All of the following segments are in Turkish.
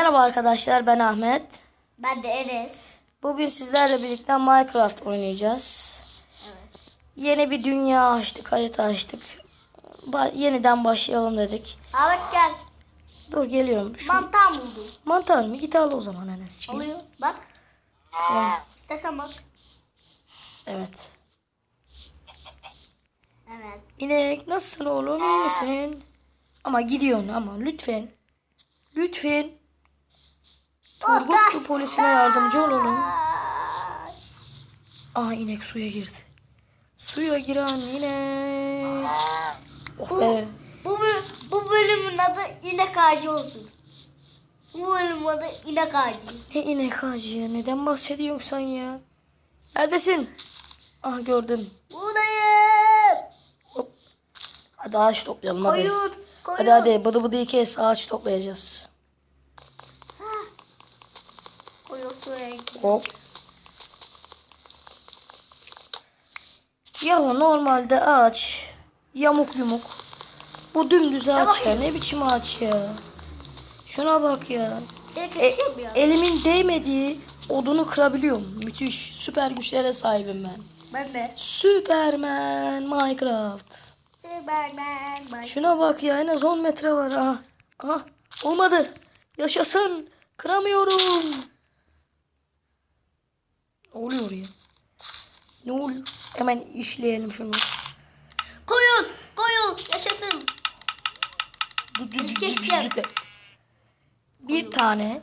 Merhaba arkadaşlar ben Ahmet. Ben de Enes. Bugün sizlerle birlikte Minecraft oynayacağız. Yeni bir dünya açtık, harita açtık. Ba- yeniden başlayalım dedik. Ahmet gel. Dur geliyorum. Şu Mantar buldum. mantar mı? Git al o zaman Enes'ciğim. Alıyor. Bak. Tamam. İstersen bak. Evet. Evet. İnek nasılsın oğlum iyi misin? Ama gidiyorsun ama lütfen. Lütfen. Turgutlu polisine yardımcı olalım. Aha inek suya girdi. Suya giren inek. Oh be. Bu, bu bölümün adı inek ağacı olsun. Bu bölümün adı inek ağacı. Ne inek ağacı ya? Neden bahsediyorsun sen ya? Neredesin? Ah gördüm. Buradayım. Hop. Hadi ağaç toplayalım hadi. Koyun. Koyun. Hadi hadi bıdı bıdı kes ağaç toplayacağız. Koyun suya gidiyor. Hop. Ya normalde ağaç yamuk yumuk. Bu dümdüz ağaç ya. Ne biçim ağaç ya? Şuna bak ya. E, ya. elimin değmediği odunu kırabiliyorum. Müthiş. Süper güçlere sahibim ben. ben de. Superman Minecraft. Superman. Ben. Şuna bak ya en az 10 metre var. Aha. Aha. Olmadı. Yaşasın. Kıramıyorum. Oluyor ya? Ne oluyor? Hemen işleyelim şunu. Koyun. Koyun. Yaşasın. keseceğim. Bir tane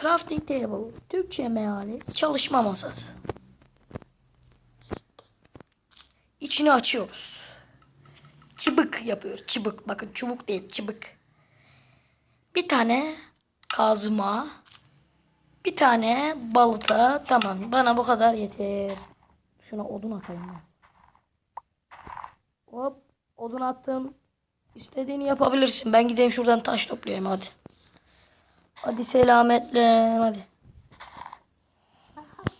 crafting table, Türkçe meali, çalışma masası. İçini açıyoruz. Çıbık yapıyor. Çıbık. Bakın çubuk değil çıbık. Bir tane kazma. Bir tane balta. Tamam. Bana bu kadar yeter. Şuna odun atayım ben. Hop. Odun attım. İstediğini yapabilirsin. Ben gideyim şuradan taş toplayayım hadi. Hadi selametle. Hadi.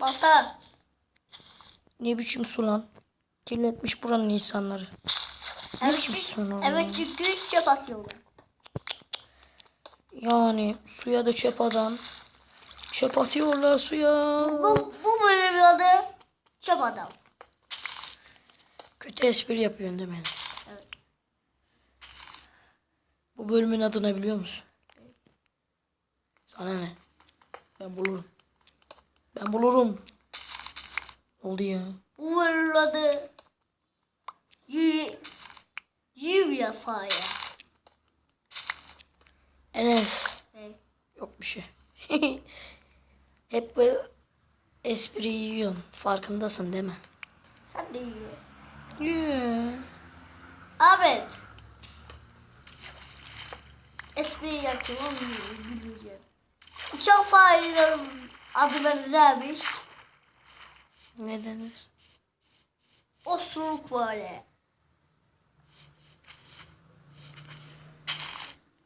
Balta. Ne biçim su lan? Kirletmiş buranın insanları. Ne biçim su lan? Evet çünkü çöp atıyorlar. Yani suya da çöp adam. Çöp atıyorlar suya. Bu, bu bölümün adı çöp adam. Kötü espri yapıyorsun değil mi? Evet. Bu bölümün adı ne biliyor musun? Sana ne? Ben bulurum. Ben bulurum. Ne oldu ya? Bu bölümün adı y Yivya Fire. Enes. Ne? Yok bir şey. Hep bu espri yiyorsun. Farkındasın değil mi? Sen de yiyor. Yeah. Ahmet. Espri yapacağım onu güleceğim. Uçak farenin adları neymiş? Ne denir? Osuruk fare.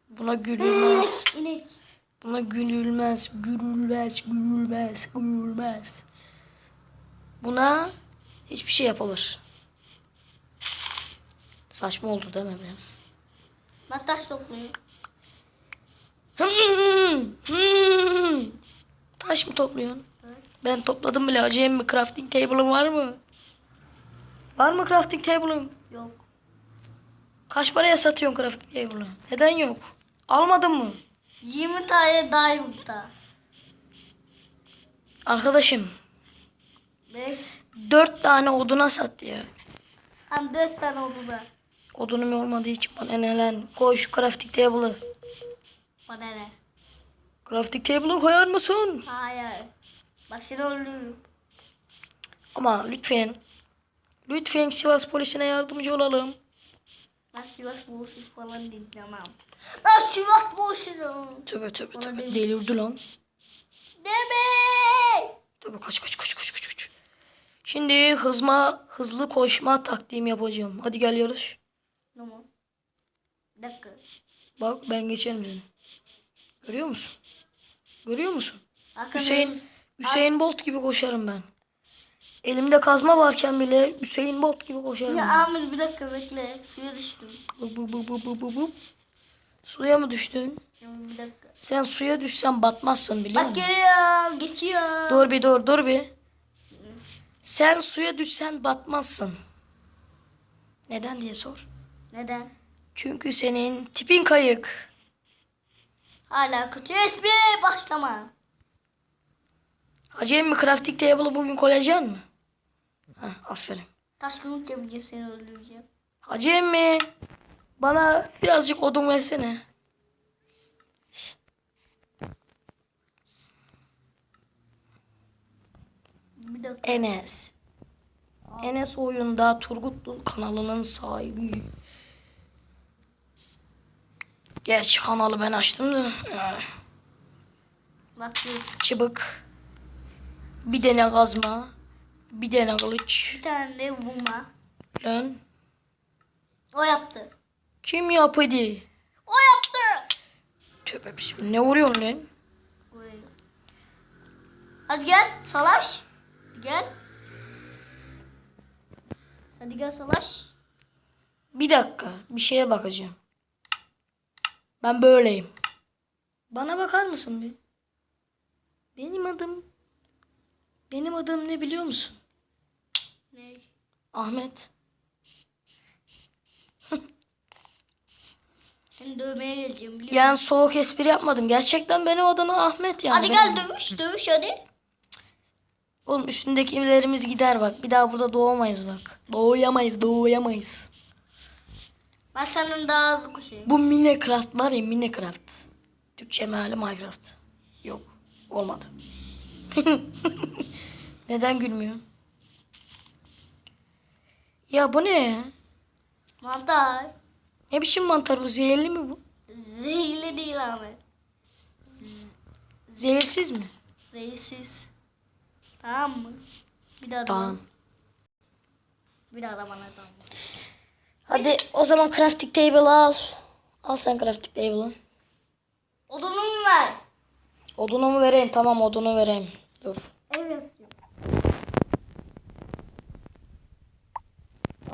Buna gülülmez. İnek. Buna gülülmez. Gülülmez. Gülülmez. Gülülmez. Buna hiçbir şey yapılır. Saçma oldu değil mi biraz? Ben taş topluyorum. Hmm, hmm. Taş mı topluyorsun? Ben topladım bile. Acayip bir crafting table'ın var mı? Var mı crafting table'ın? Yok. Kaç paraya satıyorsun crafting table'ı? Neden yok? Almadın mı? 20 tane diamond'da. Arkadaşım Ne? dört tane oduna sattı ya. Hem 4 tane oldu da. Odunum olmadığı için bana ne lan? Koy şu crafting table'ı. Bana ne? Crafting table'ı koyar mısın? Hayır. Bak seni oluyor. Ama lütfen. Lütfen Sivas polisine yardımcı olalım. Ben Sivas Boğazı falan dinlemem. Ben Sivas Boğazı. Tövbe tövbe tövbe. değil. Delirdi lan. Deme. Tövbe kaç kaç kaç kaç kaç kaç. Şimdi hızma, hızlı koşma taktiğimi yapacağım. Hadi gel yarış. Tamam. Bir dakika. Bak ben geçerim seni. Görüyor musun? Görüyor musun? Hakan Hüseyin, Hüseyin Bolt gibi koşarım ben. Elimde kazma varken bile Hüseyin Bolt gibi koşarım. Ya Ahmet bir dakika bekle. Suya düştüm. Bu, bu, bu, bu, bu, bu, bu. Suya mı düştün? Bir dakika. Sen suya düşsen batmazsın biliyor Bak musun? geliyorum. Geçiyorum. Dur bir dur dur bir. Sen suya düşsen batmazsın. Neden diye sor. Neden? Çünkü senin tipin kayık. Hala kötü espri başlama. Hacı emmi crafting table'ı bugün koyacaksın mı? Heh, aferin. Taş kılıç yapacağım seni öldüreceğim. Hacı emmi bana birazcık odun versene. Bir dakika. Enes. Enes oyunda Turgut kanalının sahibi. Gerçi kanalı ben açtım da yani. Bak. Çıbık. Bir tane kazma. Bir tane kılıç. Bir tane de vurma. Lan. O yaptı. Kim yapıdı? O yaptı. Tövbe bismillah. Ne vuruyorsun lan? Hadi gel salaş. Gel. Hadi gel salaş. Bir dakika. Bir şeye bakacağım. Ben böyleyim. Bana bakar mısın bir? Benim adım... Benim adım ne biliyor musun? Ahmet. Seni dövmeye geleceğim biliyor musun? Yani soğuk espri yapmadım. Gerçekten benim adım Ahmet yani. Hadi Benim- gel dövüş dövüş hadi. Oğlum üstündekilerimiz gider bak. Bir daha burada doğamayız bak. Doğayamayız, doğayamayız. Ben senden daha hızlı koşayım. Bu Minecraft var ya Minecraft. Türkçe meali Minecraft. Yok. Olmadı. Neden gülmüyorsun? Ya bu ne? Mantar. Ne biçim mantar bu? Zehirli mi bu? Zehirli değil abi. Zehirsiz mi? Zehirsiz. Tamam mı? Bir daha da Tamam. bana. Bir daha da bana tamam. Hadi o zaman crafting table al. Al sen crafting table'ı. Odunumu ver. Odunu vereyim? Tamam odunu vereyim. Dur. Ev yapacağım.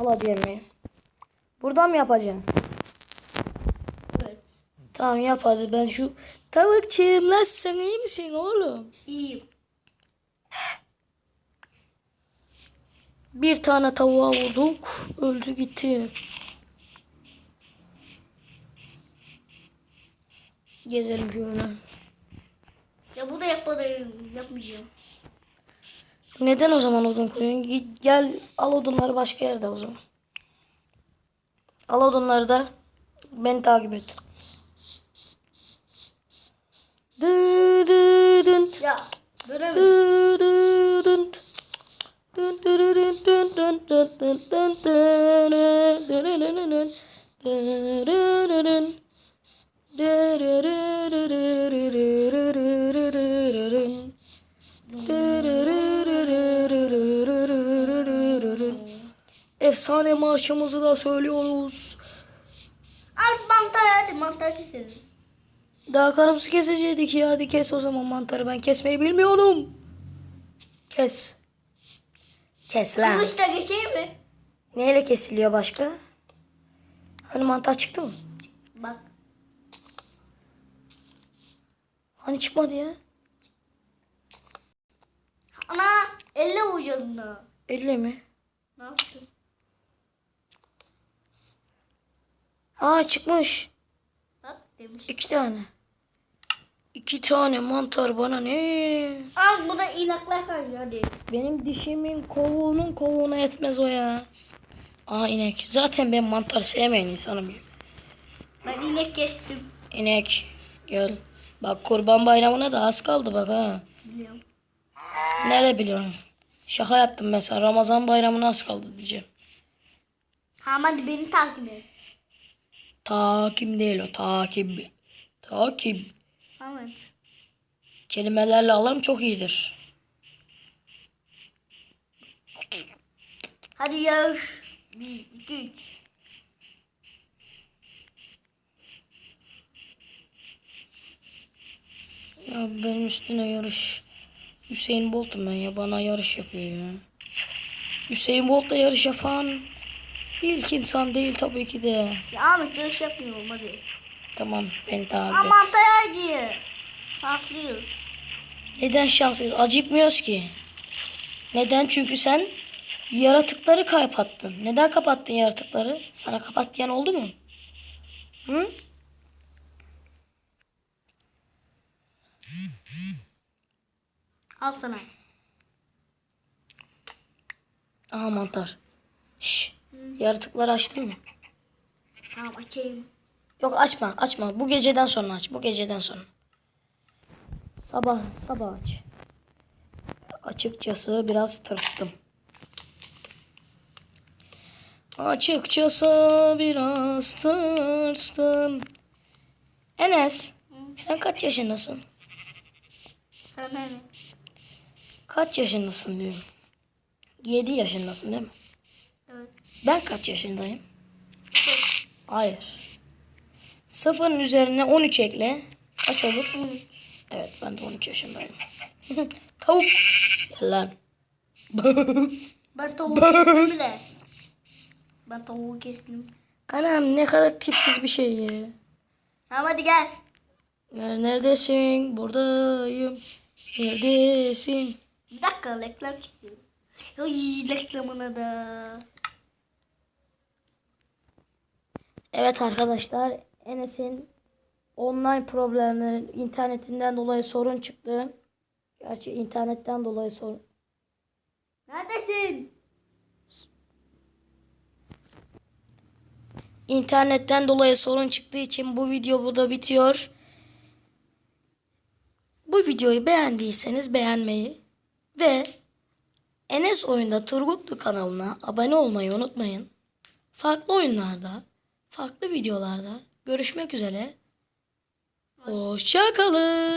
Al hadi yemeği. Buradan mı yapacaksın? Evet. Tamam yap hadi ben şu tavukçığım nasılsın iyi misin oğlum? İyiyim. Bir tane tavuğa vurduk öldü gitti. Gezelim şöyle. Ya bu da yapmadım. Yapmayacağım. Neden o zaman odun koyuyorsun? Git gel al odunları başka yerde o zaman. Al odunları da beni takip et. Dı dı dın. Ya. Dönemedim. Efsane marşımızı da söylüyoruz. Al mantar hadi mantar keselim. Daha karımsı kesecektik ya. Hadi kes o zaman mantarı. Ben kesmeyi bilmiyorum. Kes. Kes lan. Kılıçla geçeyim mi? Neyle kesiliyor başka? Hani mantar çıktı mı? Bak. Hani çıkmadı ya? Ana elle vuracağız bunu. Elle mi? Ne yaptın? Aa çıkmış. Bak demiş. İki tane. İki tane mantar bana ne? Al bu da inaklar kalıyor hadi. Benim dişimin kovuğunun kovuğuna yetmez o ya. Aa inek. Zaten ben mantar sevmeyen insanım. Ben inek kestim. İnek gel. Bak kurban bayramına da az kaldı bak ha. Biliyorum. Nerede biliyorum? Şaka yaptım mesela. Ramazan bayramına az kaldı diyeceğim. Tamam hadi beni takip et. Takip değil o. Takip. Takip. Tamam et. Kelimelerle alam çok iyidir. Hadi yarış. Bir, iki, üç. Ya benim üstüne yarış. Hüseyin Bolt'um ben ya. Bana yarış yapıyor ya. Hüseyin Bolt'la yarış yapan ilk insan değil tabii ki de. Ya Ahmet yarış yapmıyorum hadi. Tamam beni takip et. Aman tayarcı. Saflıyız. Neden şanslıyız? Acıkmıyoruz ki. Neden? Çünkü sen yaratıkları kapattın. Neden kapattın yaratıkları? Sana kapat diyen oldu mu? Hı? Al sana. Aha mantar. Yaratıkları açtın mı? Tamam açayım. Yok açma açma. Bu geceden sonra aç. Bu geceden sonra. Sabah sabah aç. Açıkçası biraz tırstım. Açıkçası biraz tırstım. Enes sen kaç yaşındasın? Sana ne? Kaç yaşındasın diyorum. 7 yaşındasın değil mi? Ben kaç yaşındayım? Sıfır. Hayır. Sıfırın üzerine 13 ekle. Kaç olur? 13. Evet ben de 13 yaşındayım. Tavuk. Gel lan. Ben tavuğu kestim bile. Ben tavuğu kestim. Anam ne kadar tipsiz bir şey ya. Tamam hadi gel. Ner- Neredesin? Buradayım. Neredesin? Bir dakika reklam çıktı. Ay reklamına da. Evet arkadaşlar Enes'in online problemleri internetinden dolayı sorun çıktı. Gerçi internetten dolayı sorun. Neredesin? İnternetten dolayı sorun çıktığı için bu video burada bitiyor. Bu videoyu beğendiyseniz beğenmeyi ve Enes Oyunda Turgutlu kanalına abone olmayı unutmayın. Farklı oyunlarda, farklı videolarda görüşmek üzere. Hoşçakalın.